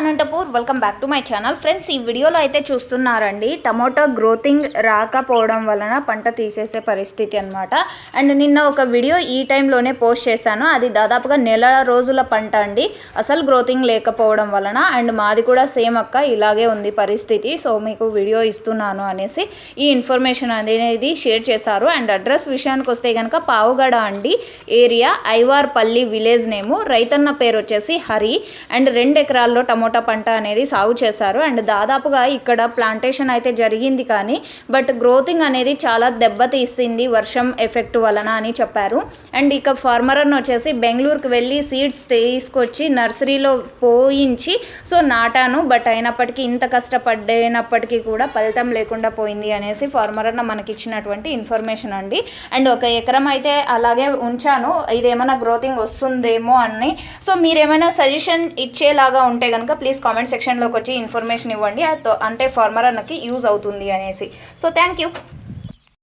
Anantapur welcome back to my channel friends ఈ వీడియోలో అయితే చూస్తున్నారండి టమోటా గ్రోతింగ్ రాకపోవడం వలన పంట తీసేసే పరిస్థితి అనమాట అండ్ నిన్న ఒక వీడియో ఈ టైంలోనే పోస్ట్ చేశాను. అది దాదాపుగా నెల రోజుల పంట అండి. అసలు గ్రోతింగ్ లేకపోవడం వలన అండ్ మాది కూడా సేమ్ అక్క ఇలాగే ఉంది పరిస్థితి. సో మీకు వీడియో ఇస్తున్నాను అనేసి ఈ ఇన్ఫర్మేషన్ అనేది షేర్ చేశారు. అండ్ అడ్రస్ విషయానికి వస్తే కనుక పావుగడ అండి ఏరియా ఐవార్పల్లి విలేజ్ నేము. రైతన్న పేరు వచ్చేసి హరి. అండ్ రెండు ఎకరాల్లో టమోటా పంట అనేది సాగు చేశారు. అండ్ దాదాపుగా ఇక్కడ ప్లాంటేషన్ అయితే జరిగింది కానీ బట్ గ్రోతింగ్ అనేది చాలా దెబ్బతీస్తుంది వర్షం ఎఫెక్ట్ వలన అని చెప్పారు. అండ్ ఇక ఫార్మర్ అని వచ్చేసి బెంగళూరుకి వెళ్ళి సీడ్స్ తీసుకొచ్చి నర్సరీలో పోయించి సో నాటాను. బట్ అయినప్పటికీ ఇంత కష్టపడినప్పటికీ కూడా ఫలితం లేకుండా పోయింది అనేసి ఫార్మర్ అన్న మనకి ఇచ్చినటువంటి ఇన్ఫర్మేషన్ అండి. అండ్ ఒక ఎకరం అయితే అలాగే ఉంచాను. ఇదేమైనా గ్రోతింగ్ వస్తుందేమో అని. సో మీరేమైనా సజెషన్ ఇచ్చేలాగా ఉంటే కనుక ప్లీజ్ కామెంట్ సెక్షన్లోకి వచ్చి ఇన్ఫర్మేషన్ ఇవ్వండి. అంటే ఫార్మర్ అన్నకి యూజ్ అవుతుంది అనేసి. So thank you